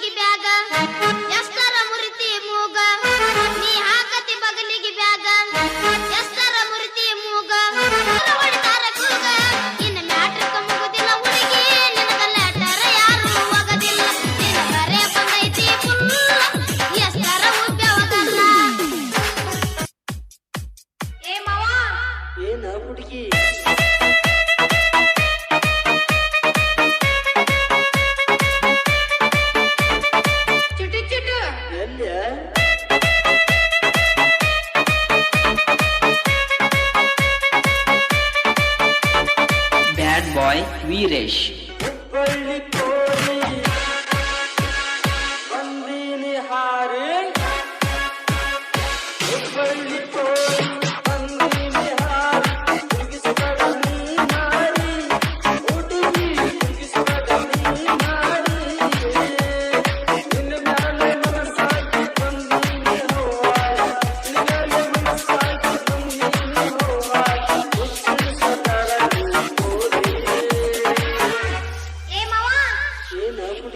ребята, я стараюсь. Irish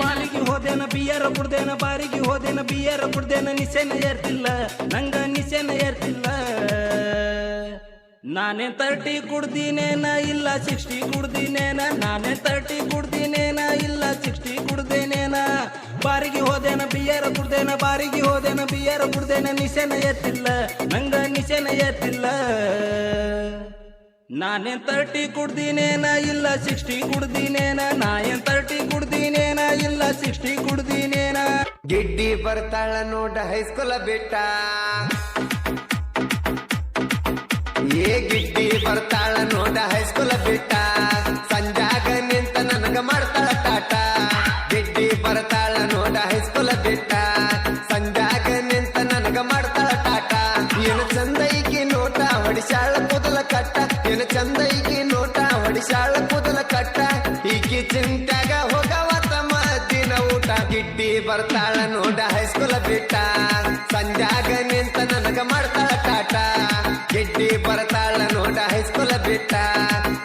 ಬಾಲಿಗೆ ಹೋದೇನ ಬಿಯರ ಕುಡ್ದೇನ ಬಾರಿಗೆ ಹೋದೇನ ಬಿಯರ ಕುಡ್ದೇನ ನಿಸೆನ ಏರ್ತಿಲ್ಲ, ನಂಗ ನಿಸೆನ ಏರ್ತಿಲ್ಲ. ನಾನೇ ತರ್ಟಿ ಕುಡ್ದಿನೇನ, ಇಲ್ಲ ಸಿಕ್ಸ್ಟಿ ಕುಡ್ದಿನೇನ, ನಾನೇ ತರ್ಟಿ ಕುಡ್ದಿನೇನ, ಇಲ್ಲ ಸಿಕ್ಸ್ಟಿ ಕುಡ್ದೇನೇನ. ಬಾರಿಗೆ ಹೋದೇನ ಬಿಯರ ಕುಡ್ದೇನ ಬಾರಿಗೆ ಹೋದೇನ ಬಿಯರ ಕುಡ್ದೇನ ನಿಸೆನ ಏರ್ತಿಲ್ಲ, ನಂಗ ನಿಸೆನ ಏರ್ತಿಲ್ಲ. ನಾನೇನ್ ತರ್ಟಿ ಕುಡ್ದಿನೇನ ಇಲ್ಲ ಸಿಕ್ಸ್ಟಿ ಕುಡ್ದಿನೇನ? ನಾ ಏನ್ ತರ್ಟಿ ಕುಡ್ದಿನೇನ ಇಲ್ಲ ಸಿಕ್ಸ್ಟಿ ಕುಡ್ದಿನೇನ? ಗಿಡ್ಡಿ ಬರ್ತಾಳ ನೋಡ ಹೈಸ್ಕೂಲ ಬಿಟ್ಟ. ಏ ಗಿಡ್ಡಿ ಬರ್ತಾಳ ನೋಡ ಹೈಸ್ಕೂಲ ಬಿಟ್ಟ. ಸಂಜಾಗ ನಿಂತ ನನಗ ಮಾಡ್ತಾಳ ಟಾಟ ಗಿಡ್ಡಿ ಬರ್ತಾಳ ನೋಡ ಹೈಸ್ಕೂಲ ಬಿಟ್ಟ. ಸಂಜಾಗ ನಿಂತ ನನಗ ಮಾಡ್ತಾಳ ಟಾಟ ಏನು ಚಂದ ಈಗಿ ನೋಟ ಹೊಡಿಸಾಳ ಮೊದಲ ಕಟ್ಟ. ಚಂದ ನೋಟ ಹೊಡಿಸಾಳ ಕೂದಲ ಕಟ್ಟ, ಈಕಿ ಚಿಂತ್ಯಾಗ ಹೋಗವ ತಮ್ಮ ದಿನ ಊಟ, ಗಿಡ್ಡಿ ಬರ್ತಾಳ ನೋಡ ಹೈಸ್ಕೂಲ ಬಿಟ್ಟ. ಸಂಜಾಗ ನಿಂತ ನನಗ ಮಾಡ್ತಾಳ ಟಾಟ ಗಿಡ್ಡಿ ಬರ್ತಾಳ ನೋಡ ಹೈಸ್ಕೂಲ ಬಿಟ್ಟ.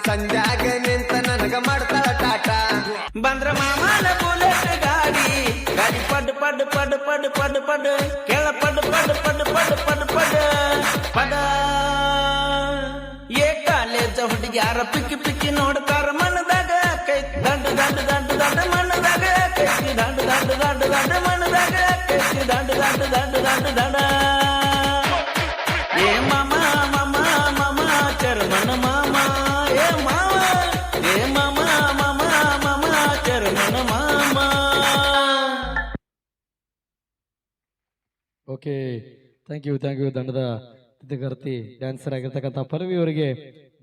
ಸಂಜಾಗ ನಿಂತ ನನಗ ಮಾಡ್ತಾಳ ಟಾಟ ಬಂದ್ರ ಮಾಮನ ಬುಲೆಟ್ ಗಾಡಿ ಗಾಡಿ ಪಡ್ ಪಡ್ ಪಡ್ ಪಡ್ ಪಡ್ ಪಡ್, ಕೆಳ ಪಡ್ ಹುಡುಗ್ಯಾರ ಪಿಕ್ಕಿ ಪಿಕ್ಕಿ ನೋಡ್ತಾರ ಮನದಾಗ. ಕೈ ದಂಡ ದಂಡ ದಂಡ ದಂಡ ಮನದಾಗ. ಕೈ ದಂಡ ದಂಡ ದಂಡ ದಂಡ ಮನದಾಗ. ಕೈ ದಂಡ ದಂಡ ದಂಡ ದಂಡ ದಂಡ. ಏ ಮಾಮ ಮಾಮ ಮಾಮ, ಚರ್ಮನ ಮಾಮ. ಏ ಮಾಮ ಏ ಮಾಮ ಮಾಮ ಮಾಮ, ಚರ್ಮನ ಮಾಮ. Okay thank you thank you ದಂಡದ ತಿಥಿಕರ್ತಿ ಡ್ಯಾನ್ಸರ್ ಆಗಿರ್ತಕ್ಕಂಥ ಪರವಿ ಅವರಿಗೆ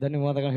ಧನ್ಯವಾದಗಳು ಹೇಳ್ತಾ